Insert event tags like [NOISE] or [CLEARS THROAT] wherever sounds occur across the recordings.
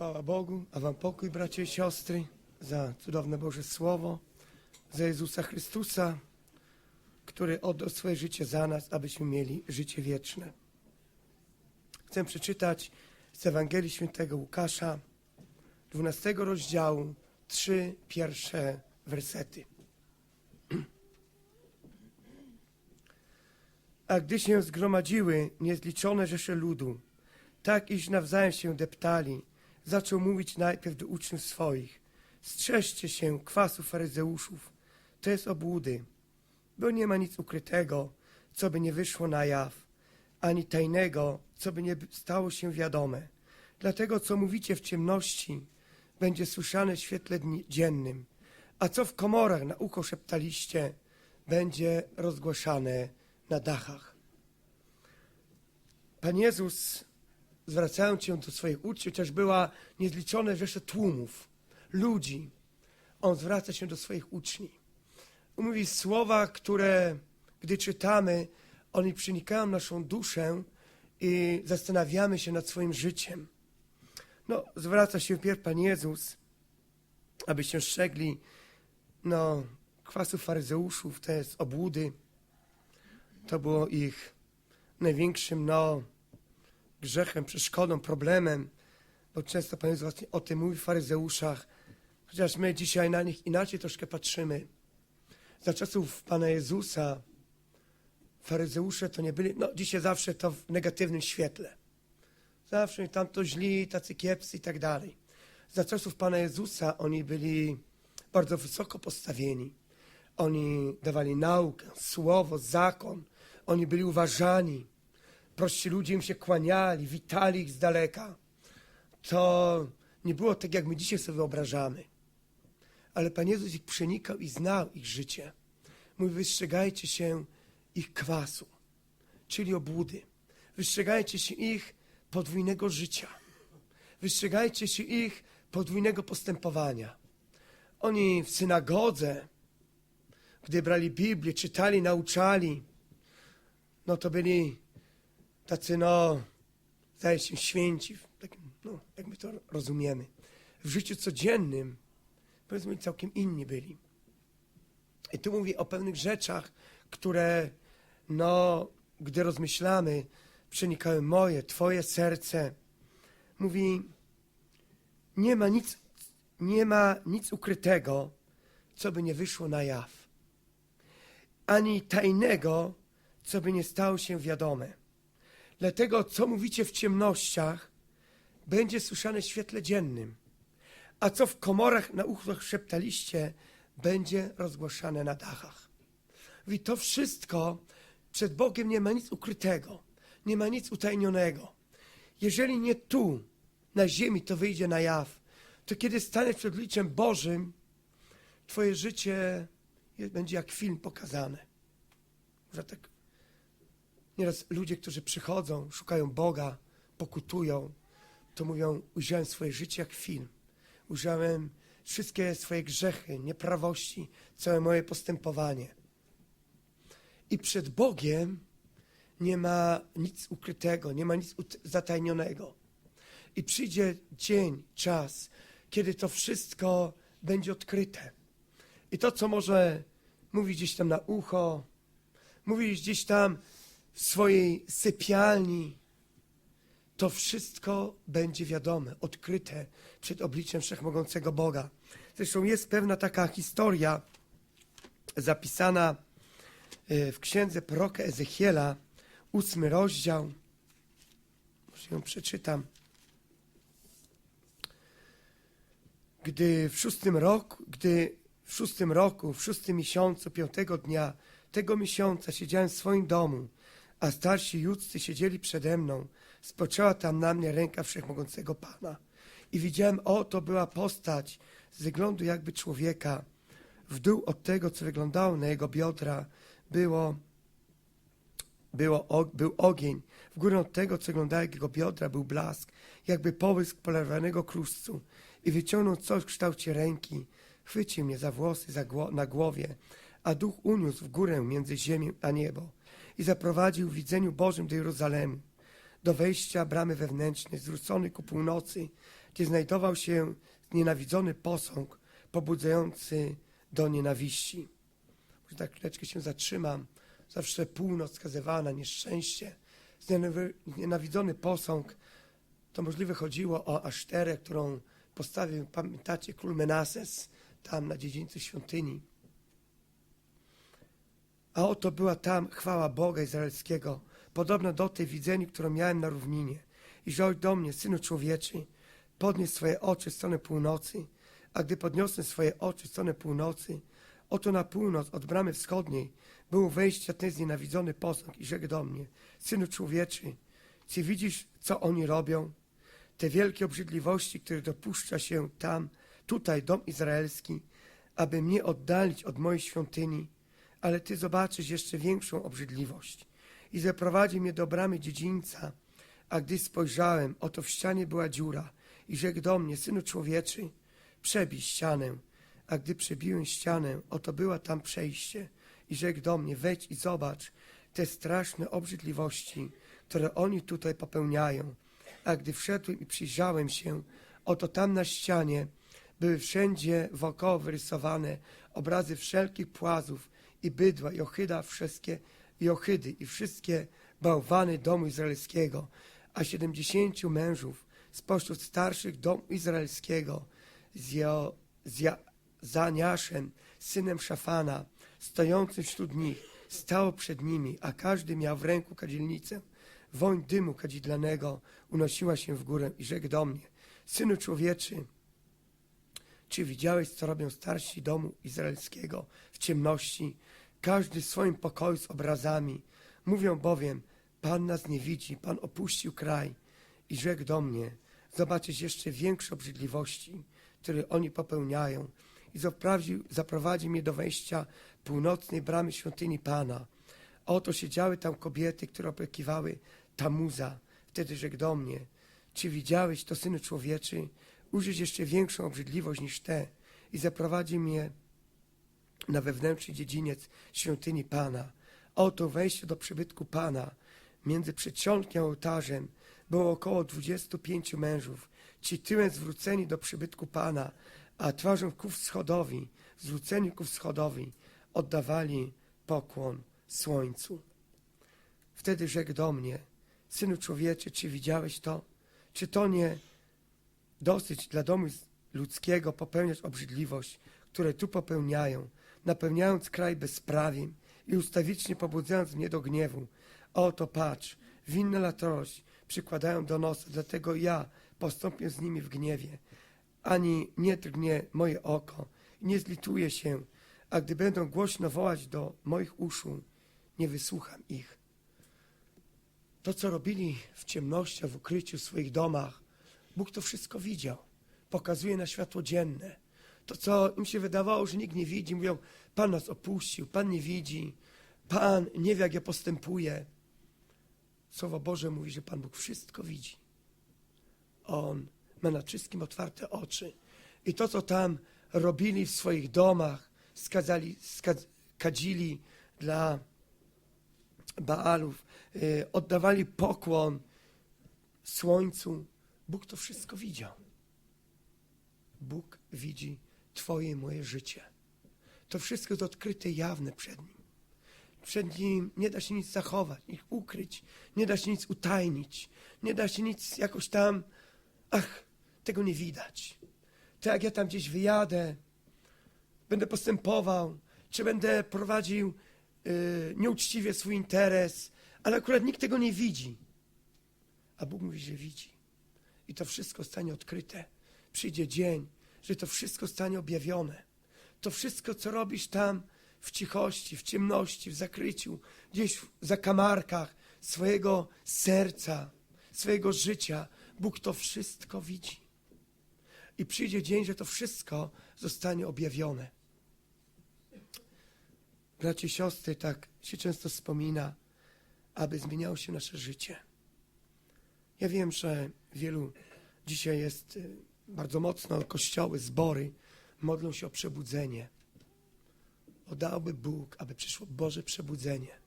Chwała Bogu, a Wam pokój, bracia i siostry, za cudowne Boże Słowo, za Jezusa Chrystusa, który oddał swoje życie za nas, abyśmy mieli życie wieczne. Chcę przeczytać z Ewangelii Świętego Łukasza, 12 rozdziału, trzy pierwsze wersety. A gdy się zgromadziły niezliczone rzesze ludu, tak iż nawzajem się deptali, zaczął mówić najpierw do uczniów swoich. Strzeżcie się kwasu faryzeuszów, to jest obłudy, bo nie ma nic ukrytego, co by nie wyszło na jaw, ani tajnego, co by nie stało się wiadome. Dlatego, co mówicie w ciemności, będzie słyszane w świetle dziennym, a co w komorach na ucho szeptaliście, będzie rozgłaszane na dachach. Pan Jezus zwracając się do swoich uczniów, chociaż była niezliczone rzesze tłumów, ludzi, on zwraca się do swoich uczniów. Mówi słowa, które, gdy czytamy, one przenikają naszą duszę i zastanawiamy się nad swoim życiem. No, zwraca się wpierw Pan Jezus, aby się strzegli, no, kwasu faryzeuszów, to jest obłudy. To było ich największym, no, grzechem, przeszkodą, problemem, bo często Pan Jezus właśnie o tym mówi w faryzeuszach, chociaż my dzisiaj na nich inaczej troszkę patrzymy. Za czasów Pana Jezusa faryzeusze to nie byli, no dzisiaj zawsze to w negatywnym świetle. Zawsze tam to źli, tacy kiepscy i tak dalej. Za czasów Pana Jezusa oni byli bardzo wysoko postawieni. Oni dawali naukę, słowo, zakon. Oni byli uważani prości ludzie im się kłaniali, witali ich z daleka. To nie było tak, jak my dzisiaj sobie wyobrażamy. Ale Pan Jezus ich przenikał i znał ich życie. Mówi, wystrzegajcie się ich kwasu, czyli obłudy. Wystrzegajcie się ich podwójnego życia. Wystrzegajcie się ich podwójnego postępowania. Oni w synagodze, gdy brali Biblię, czytali, nauczali, no to byli tacy, no, zdaje się, święci, takim, no, jak my to rozumiemy. W życiu codziennym, powiedzmy, całkiem inni byli. I tu mówię o pewnych rzeczach, które, no, gdy rozmyślamy, przenikały moje, twoje serce. Mówi, nie ma nic, nie ma nic ukrytego, co by nie wyszło na jaw. Ani tajnego, co by nie stało się wiadome. Dlatego, co mówicie w ciemnościach, będzie słyszane w świetle dziennym, a co w komorach na uchach szeptaliście, będzie rozgłaszane na dachach. Mówi, to wszystko przed Bogiem nie ma nic ukrytego, nie ma nic utajnionego. Jeżeli nie tu, na ziemi, to wyjdzie na jaw, to kiedy staniesz przed liczem Bożym, Twoje życie będzie jak film pokazane. Może tak Nieraz ludzie, którzy przychodzą, szukają Boga, pokutują, to mówią, ujrzałem swoje życie jak film. Ujrzałem wszystkie swoje grzechy, nieprawości, całe moje postępowanie. I przed Bogiem nie ma nic ukrytego, nie ma nic zatajnionego. I przyjdzie dzień, czas, kiedy to wszystko będzie odkryte. I to, co może mówić gdzieś tam na ucho, mówić gdzieś tam swojej sypialni, to wszystko będzie wiadome, odkryte przed obliczem Wszechmogącego Boga. Zresztą jest pewna taka historia zapisana e, w księdze proroka Ezechiela, ósmy rozdział. Może ją przeczytam. Gdy w szóstym roku, gdy w szóstym roku, w szóstym miesiącu, piątego dnia tego miesiąca siedziałem w swoim domu, a starsi judzcy siedzieli przede mną, spoczęła tam na mnie ręka Wszechmogącego Pana. I widziałem, oto była postać z wyglądu jakby człowieka. W dół od tego, co wyglądało na jego biodra, było, było, był ogień. W górę od tego, co wyglądało jego biodra, był blask, jakby połysk polewanego kruszcu. I wyciągnął coś w kształcie ręki. Chwycił mnie za włosy za gło na głowie, a duch uniósł w górę między ziemią a niebo i zaprowadził w widzeniu Bożym do Jeruzalemu, do wejścia bramy wewnętrznej, zwrócony ku północy. gdzie znajdował się nienawidzony posąg pobudzający do nienawiści. Może tak chwileczkę się zatrzymam. Zawsze północ skazywała na nieszczęście. Znienawi- Nienawidzony posąg to możliwe chodziło o Aszterę, którą postawił, pamiętacie, król Menases tam na dziedzińcu świątyni. A oto była tam chwała Boga Izraelskiego, podobna do tej widzeni, którą miałem na równinie. I rzekł do mnie, synu człowieczy, podnieś swoje oczy w stronę północy, a gdy podniosłem swoje oczy w stronę północy, oto na północ od bramy wschodniej był wejścia ten znienawidzony posąg i rzekł do mnie, synu człowieczy, czy widzisz, co oni robią? Te wielkie obrzydliwości, które dopuszcza się tam, tutaj dom izraelski, aby mnie oddalić od mojej świątyni, ale ty zobaczysz jeszcze większą obrzydliwość. I zaprowadzi mnie do bramy dziedzińca, a gdy spojrzałem, oto w ścianie była dziura i rzekł do mnie, synu człowieczy, przebij ścianę. A gdy przebiłem ścianę, oto była tam przejście i rzekł do mnie, wejdź i zobacz te straszne obrzydliwości, które oni tutaj popełniają. A gdy wszedłem i przyjrzałem się, oto tam na ścianie były wszędzie wokoło wyrysowane obrazy wszelkich płazów i bydła i ochyda wszystkie i ohydy i wszystkie bałwany domu izraelskiego, a siedemdziesięciu mężów spośród starszych domu izraelskiego z, jo, z ja, Zaniaszem, synem Szafana, stojącym wśród nich, stało przed nimi, a każdy miał w ręku kadzielnicę. Woń dymu kadzidlanego unosiła się w górę i rzekł do mnie, synu człowieczy, czy widziałeś, co robią starsi domu izraelskiego w ciemności, każdy w swoim pokoju z obrazami? Mówią bowiem, Pan nas nie widzi, Pan opuścił kraj. I rzekł do mnie, zobaczysz jeszcze większe obrzydliwości, które oni popełniają. I zaprowadził, zaprowadzi mnie do wejścia północnej bramy świątyni Pana. Oto siedziały tam kobiety, które opiekiwały Tamuza. Wtedy rzekł do mnie, czy widziałeś to, synu człowieczy, użyć jeszcze większą obrzydliwość niż te i zaprowadzi mnie na wewnętrzny dziedziniec świątyni Pana. Oto wejście do przybytku Pana. Między przedsionkiem a ołtarzem było około dwudziestu pięciu mężów. Ci tyłem zwróceni do przybytku Pana, a twarzą ku wschodowi, zwróceni ku wschodowi, oddawali pokłon słońcu. Wtedy rzekł do mnie, synu człowieczy, czy widziałeś to? Czy to nie dosyć dla domu ludzkiego popełniać obrzydliwość, które tu popełniają, napełniając kraj bezprawiem i ustawicznie pobudzając mnie do gniewu. Oto patrz, winna latość przykładają do nosa, dlatego ja postąpię z nimi w gniewie. Ani nie drgnie moje oko, nie zlituję się, a gdy będą głośno wołać do moich uszu, nie wysłucham ich. To, co robili w ciemnościach, w ukryciu w swoich domach, Bóg to wszystko widział. Pokazuje na światło dzienne. To, co im się wydawało, że nikt nie widzi, mówią, Pan nas opuścił, Pan nie widzi, Pan nie wie, jak ja postępuję. Słowo Boże mówi, że Pan Bóg wszystko widzi. On ma nad wszystkim otwarte oczy. I to, co tam robili w swoich domach, skazali, skaz, kadzili dla Baalów, y, oddawali pokłon słońcu, Bóg to wszystko widział. Bóg widzi Twoje i moje życie. To wszystko jest odkryte, jawne przed Nim. Przed Nim nie da się nic zachować, ich ukryć, nie da się nic utajnić, nie da się nic jakoś tam, ach, tego nie widać. To jak ja tam gdzieś wyjadę, będę postępował, czy będę prowadził y, nieuczciwie swój interes, ale akurat nikt tego nie widzi. A Bóg mówi, że widzi. I to wszystko stanie odkryte. Przyjdzie dzień, że to wszystko stanie objawione. To wszystko, co robisz tam w cichości, w ciemności, w zakryciu, gdzieś w zakamarkach swojego serca, swojego życia, Bóg to wszystko widzi. I przyjdzie dzień, że to wszystko zostanie objawione. Bracie i siostry, tak się często wspomina, aby zmieniało się nasze życie. Ja wiem, że wielu dzisiaj jest y, bardzo mocno kościoły, zbory modlą się o przebudzenie. Oddałby Bóg, aby przyszło Boże przebudzenie.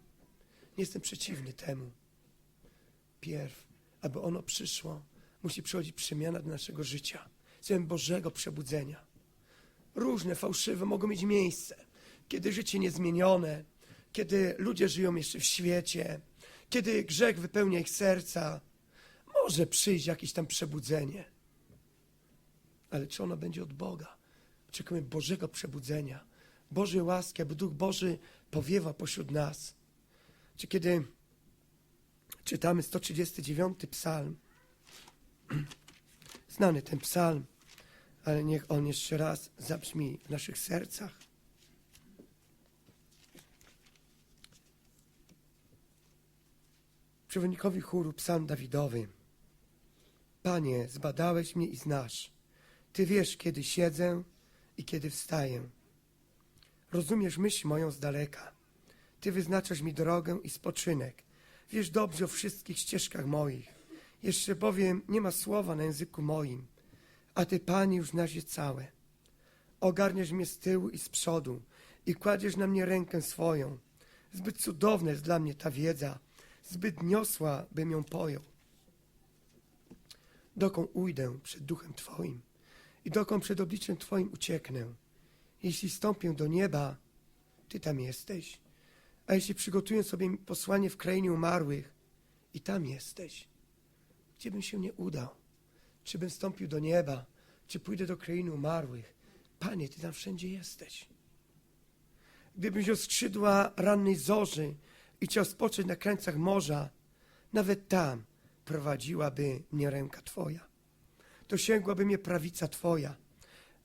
Nie jestem przeciwny temu. Pierw, aby ono przyszło, musi przychodzić przemiana do naszego życia. Chcemy Bożego przebudzenia. Różne fałszywe mogą mieć miejsce, kiedy życie niezmienione, kiedy ludzie żyją jeszcze w świecie, kiedy grzech wypełnia ich serca. Może przyjść jakieś tam przebudzenie. Ale czy ono będzie od Boga? Czekamy Bożego przebudzenia, Bożej łaski, aby Duch Boży powiewa pośród nas. Czy kiedy czytamy 139 psalm, [CLEARS THROAT] znany ten psalm, ale niech on jeszcze raz zabrzmi w naszych sercach. Przewodnikowi chóru psalm Dawidowy. Panie, zbadałeś mnie i znasz. Ty wiesz, kiedy siedzę i kiedy wstaję. Rozumiesz myśl moją z daleka. Ty wyznaczasz mi drogę i spoczynek. Wiesz dobrze o wszystkich ścieżkach moich. Jeszcze bowiem nie ma słowa na języku moim, a Ty, Panie, już znasz je całe. Ogarniesz mnie z tyłu i z przodu i kładziesz na mnie rękę swoją. Zbyt cudowna jest dla mnie ta wiedza, zbyt niosła, bym ją pojął. Dokąd ujdę przed duchem Twoim i dokąd przed obliczem Twoim ucieknę. Jeśli stąpię do nieba, Ty tam jesteś. A jeśli przygotuję sobie posłanie w krainie umarłych, i tam jesteś. Gdzie bym się nie udał? Czy bym wstąpił do nieba, czy pójdę do krainy umarłych? Panie, Ty tam wszędzie jesteś. Gdybym wziął skrzydła rannej zorzy i chciał spocząć na krańcach morza, nawet tam prowadziłaby mnie ręka Twoja. Dosięgłaby mnie prawica Twoja.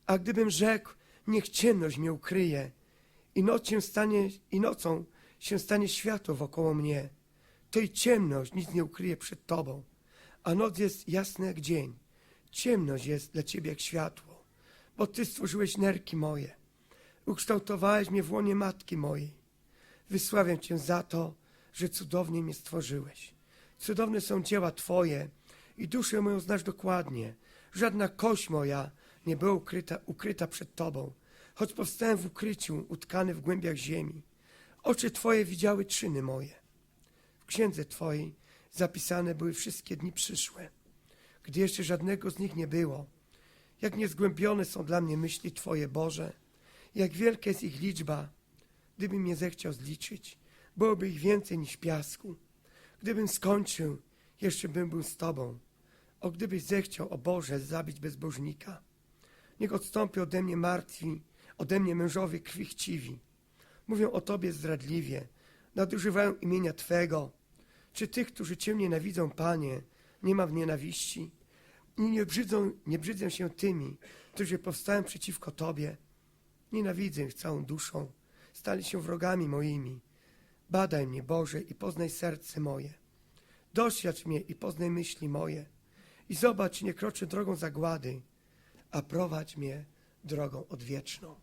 A gdybym rzekł, niech ciemność mnie ukryje i, noc się stanie, i nocą się stanie światło wokoło mnie, to i ciemność nic nie ukryje przed Tobą, a noc jest jasna jak dzień. Ciemność jest dla Ciebie jak światło, bo Ty stworzyłeś nerki moje, ukształtowałeś mnie w łonie matki mojej. Wysławiam Cię za to, że cudownie mnie stworzyłeś. Cudowne są dzieła Twoje i duszę moją znasz dokładnie. Żadna kość moja nie była ukryta, ukryta przed Tobą, choć powstałem w ukryciu, utkany w głębiach ziemi. Oczy Twoje widziały czyny moje. W księdze Twojej zapisane były wszystkie dni przyszłe, gdy jeszcze żadnego z nich nie było. Jak niezgłębione są dla mnie myśli Twoje, Boże, jak wielka jest ich liczba, gdybym je zechciał zliczyć, byłoby ich więcej niż piasku. Gdybym skończył, jeszcze bym był z Tobą. O gdybyś zechciał, o Boże, zabić bezbożnika. Niech odstąpi ode mnie martwi, ode mnie mężowie krwi chciwi. Mówią o Tobie zdradliwie, nadużywają imienia Twego. Czy tych, którzy Cię nienawidzą, Panie, nie ma w nienawiści? I nie brzydzą, nie brzydzę się tymi, którzy powstają przeciwko Tobie. Nienawidzę ich całą duszą, stali się wrogami moimi. Badaj mnie, Boże, i poznaj serce moje. Doświadcz mnie i poznaj myśli moje. I zobacz, nie kroczę drogą zagłady, a prowadź mnie drogą odwieczną.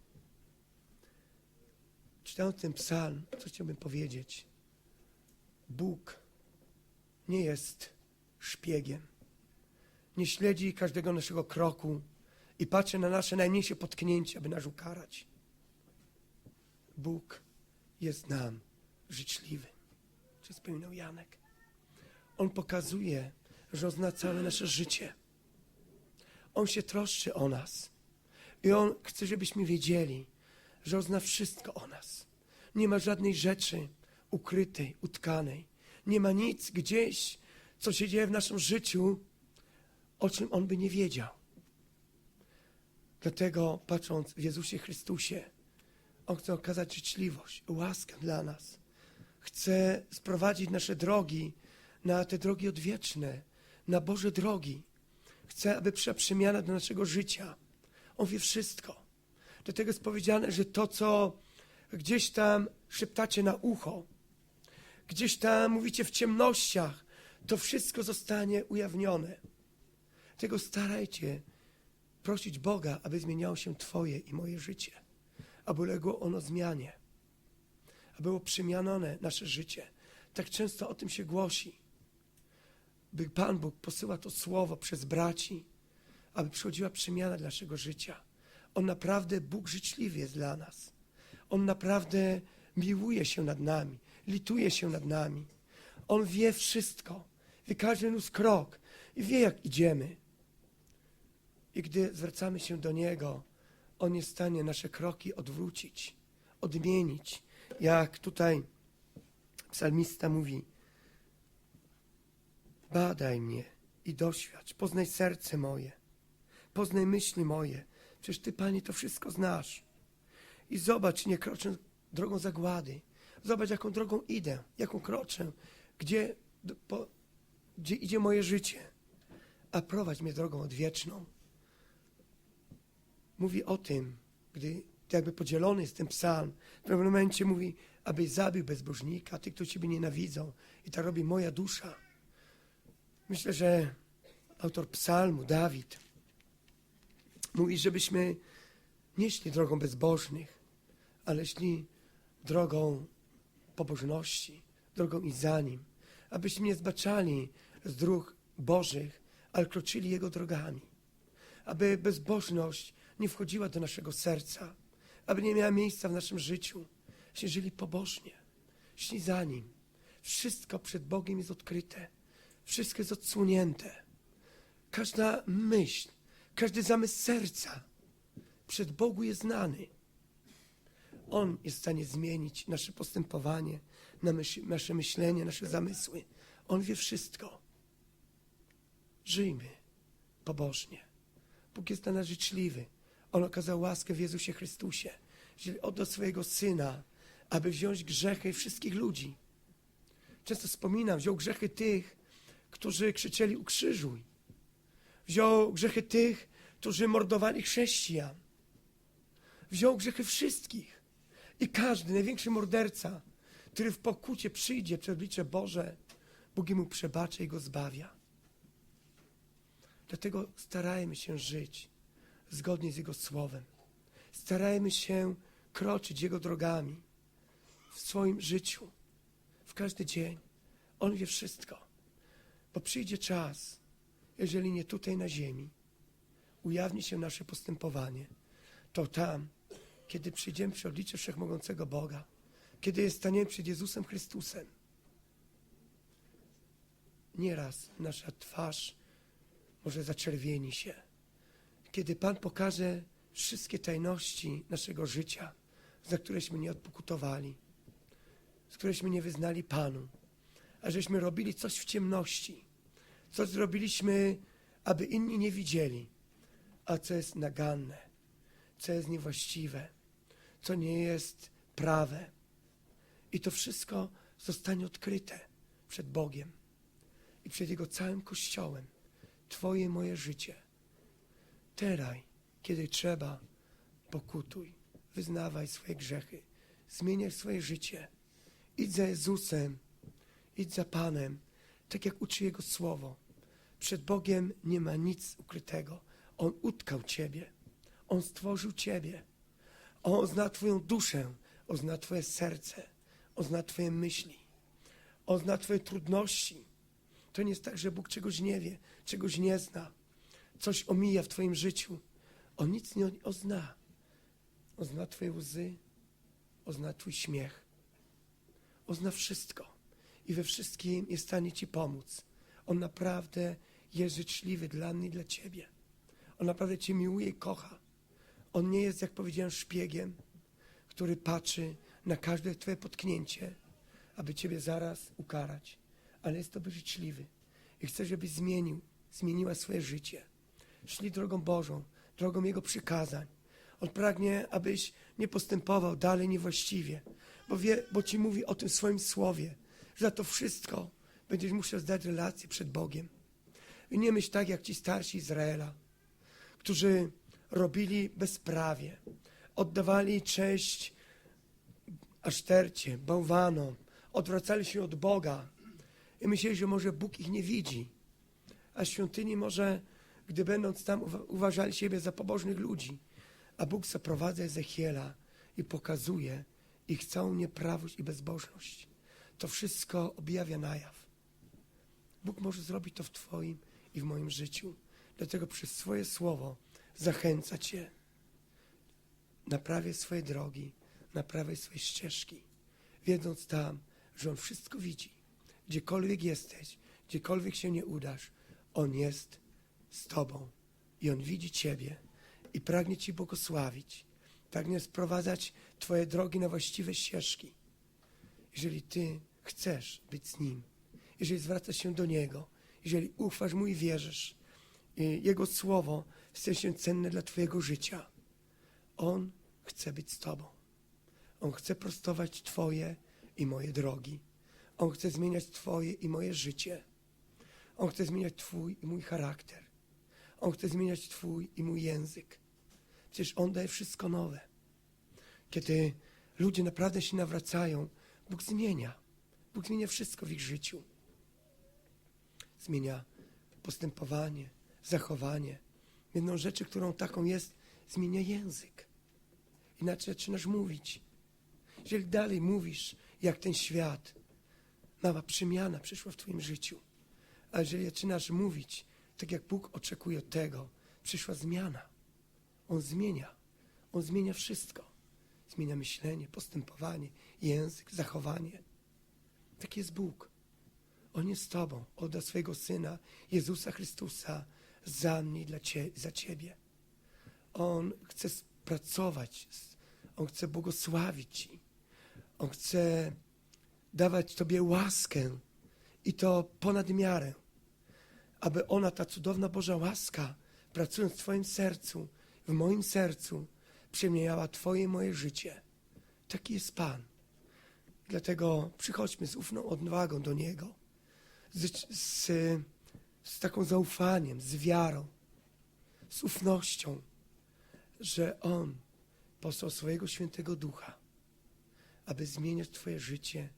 Czytając ten psalm, co chciałbym powiedzieć? Bóg nie jest szpiegiem. Nie śledzi każdego naszego kroku i patrzy na nasze najmniejsze potknięcia, by nas ukarać. Bóg jest nam życzliwy. Czy spełniał Janek? On pokazuje, że on zna całe nasze życie. On się troszczy o nas. I On chce, żebyśmy wiedzieli, że On zna wszystko o nas. Nie ma żadnej rzeczy ukrytej, utkanej. Nie ma nic gdzieś, co się dzieje w naszym życiu, o czym On by nie wiedział. Dlatego, patrząc w Jezusie Chrystusie, On chce okazać życzliwość, łaskę dla nas. Chce sprowadzić nasze drogi na te drogi odwieczne, na Boże drogi. Chce, aby przyszła przemiana do naszego życia. On wie wszystko. Dlatego jest powiedziane, że to, co gdzieś tam szeptacie na ucho, gdzieś tam mówicie w ciemnościach, to wszystko zostanie ujawnione. Dlatego starajcie prosić Boga, aby zmieniało się Twoje i moje życie, aby uległo ono zmianie, aby było przemianone nasze życie. Tak często o tym się głosi, by Pan Bóg posyła to słowo przez braci, aby przychodziła przemiana dla naszego życia. On naprawdę, Bóg życzliwy jest dla nas. On naprawdę miłuje się nad nami, lituje się nad nami. On wie wszystko, wie każdy nóż krok, i wie, jak idziemy. I gdy zwracamy się do Niego, On jest w stanie nasze kroki odwrócić, odmienić. Jak tutaj psalmista mówi, badaj mnie i doświadcz, poznaj serce moje, poznaj myśli moje. Przecież Ty, Panie, to wszystko znasz. I zobacz, czy nie kroczę drogą zagłady. Zobacz, jaką drogą idę, jaką kroczę, gdzie, po, gdzie idzie moje życie. A prowadź mnie drogą odwieczną. Mówi o tym, gdy jakby podzielony jest ten psalm. W pewnym momencie mówi, abyś zabił bezbożnika, tych, którzy Ciebie nienawidzą. I tak robi moja dusza. Myślę, że autor psalmu, Dawid, mówi, żebyśmy nie szli drogą bezbożnych, ale szli drogą pobożności, drogą i za nim, abyśmy nie zbaczali z dróg Bożych, ale kroczyli Jego drogami, aby bezbożność nie wchodziła do naszego serca, aby nie miała miejsca w naszym życiu, jeśli żyli pobożnie, szli za Nim. Wszystko przed Bogiem jest odkryte, wszystko jest odsłonięte. Każda myśl, każdy zamysł serca przed Bogu jest znany. On jest w stanie zmienić nasze postępowanie, nasze myślenie, nasze zamysły. On wie wszystko. Żyjmy pobożnie. Bóg jest dla nas życzliwy. On okazał łaskę w Jezusie Chrystusie, że oddał swojego Syna, aby wziąć grzechy wszystkich ludzi. Często wspominam, wziął grzechy tych, którzy krzyczeli ukrzyżuj. Wziął grzechy tych, którzy mordowali chrześcijan. Wziął grzechy wszystkich. I każdy, największy morderca, który w pokucie przyjdzie przed oblicze Boże, Bóg mu przebacza i go zbawia. Dlatego starajmy się żyć zgodnie z Jego Słowem. Starajmy się kroczyć Jego drogami w swoim życiu, w każdy dzień. On wie wszystko. Bo przyjdzie czas, jeżeli nie tutaj na ziemi, ujawni się nasze postępowanie, to tam, kiedy przyjdziemy przy oblicze Wszechmogącego Boga, kiedy staniemy przed Jezusem Chrystusem, nieraz nasza twarz może zaczerwieni się. Kiedy Pan pokaże wszystkie tajności naszego życia, za któreśmy nie odpokutowali, z któreśmy nie wyznali Panu, a żeśmy robili coś w ciemności, coś zrobiliśmy, aby inni nie widzieli, a co jest naganne, co jest niewłaściwe, co nie jest prawe. I to wszystko zostanie odkryte przed Bogiem i przed Jego całym Kościołem. Twoje moje życie. Teraj, kiedy trzeba, pokutuj, wyznawaj swoje grzechy, zmieniaj swoje życie. Idź za Jezusem, idź za Panem, tak jak uczy Jego Słowo. Przed Bogiem nie ma nic ukrytego. On utkał Ciebie. On stworzył Ciebie. On zna Twoją duszę, On zna Twoje serce, On zna Twoje myśli, On zna Twoje trudności. To nie jest tak, że Bóg czegoś nie wie, czegoś nie zna, coś omija w Twoim życiu. On nic nie o- zna. On zna Twoje łzy, On zna Twój śmiech. On zna wszystko i we wszystkim jest w stanie Ci pomóc. On naprawdę jest życzliwy dla mnie i dla Ciebie. On naprawdę Cię miłuje i kocha. On nie jest, jak powiedziałem, szpiegiem, który patrzy na każde Twoje potknięcie, aby Ciebie zaraz ukarać, ale jest Tobie życzliwy i chce, żebyś zmienił, zmieniła swoje życie. Szli drogą Bożą, drogą Jego przykazań. On pragnie, abyś nie postępował dalej niewłaściwie, bo, wie, bo Ci mówi o tym swoim słowie, za to wszystko będziesz musiał zdać relację przed Bogiem. I nie myśl tak, jak ci starsi Izraela, którzy robili bezprawie, oddawali cześć asztercie, bałwanom, odwracali się od Boga i myśleli, że może Bóg ich nie widzi. A świątyni może, gdy będąc tam, uwa- uważali siebie za pobożnych ludzi. A Bóg zaprowadza Ezechiela i pokazuje ich całą nieprawość i bezbożność. To wszystko objawia na jaw. Bóg może zrobić to w Twoim i w moim życiu. Dlatego przez swoje słowo zachęca Cię. Naprawię swoje drogi, naprawię swoje ścieżki, wiedząc tam, że On wszystko widzi. Gdziekolwiek jesteś, gdziekolwiek się nie udasz, On jest z Tobą i On widzi Ciebie i pragnie Ci błogosławić. Pragnie sprowadzać Twoje drogi na właściwe ścieżki. Jeżeli Ty chcesz być z Nim, jeżeli zwracasz się do Niego, jeżeli ufasz Mu i wierzysz, i Jego Słowo staje się cenne dla Twojego życia, On chce być z Tobą. On chce prostować Twoje i moje drogi. On chce zmieniać Twoje i moje życie. On chce zmieniać Twój i mój charakter. On chce zmieniać Twój i mój język. Przecież On daje wszystko nowe. Kiedy ludzie naprawdę się nawracają, Bóg zmienia. Bóg zmienia wszystko w ich życiu. Zmienia postępowanie, zachowanie. Jedną rzeczy, którą taką jest, zmienia język. Inaczej zaczynasz mówić. Jeżeli dalej mówisz, jak ten świat, mała przemiana przyszła w Twoim życiu. A jeżeli zaczynasz mówić, tak jak Bóg oczekuje od tego, przyszła zmiana. On zmienia. On zmienia wszystko. Zmienia myślenie, postępowanie, język, zachowanie. Tak jest Bóg. On jest z Tobą. Odda swojego Syna, Jezusa Chrystusa, za mnie i dla cie, za Ciebie. On chce pracować. On chce błogosławić Ci. On chce dawać Tobie łaskę i to ponad miarę. Aby ona, ta cudowna Boża łaska, pracując w Twoim sercu, w moim sercu, przemieniała Twoje moje życie. Taki jest Pan. Dlatego przychodźmy z ufną odwagą do Niego, z, z, z taką zaufaniem, z wiarą, z ufnością, że On posłał swojego świętego ducha, aby zmieniać Twoje życie,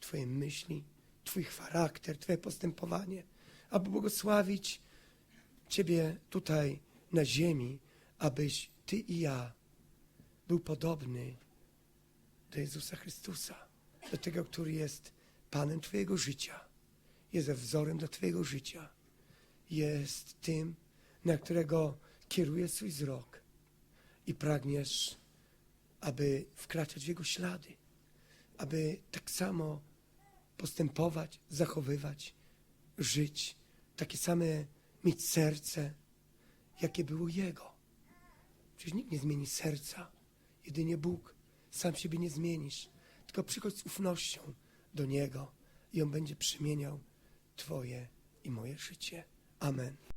Twoje myśli, Twój charakter, Twoje postępowanie, aby błogosławić Ciebie tutaj na ziemi, abyś Ty i ja był podobny do Jezusa Chrystusa, do tego, który jest Panem Twojego życia, jest wzorem dla Twojego życia, jest tym, na którego kieruje swój wzrok i pragniesz, aby wkraczać w Jego ślady, aby tak samo postępować, zachowywać, żyć, takie same mieć serce, jakie było Jego. Przecież nikt nie zmieni serca, jedynie Bóg. Sam siebie nie zmienisz, tylko przychodź z ufnością do Niego i On będzie przemieniał Twoje i moje życie. Amen.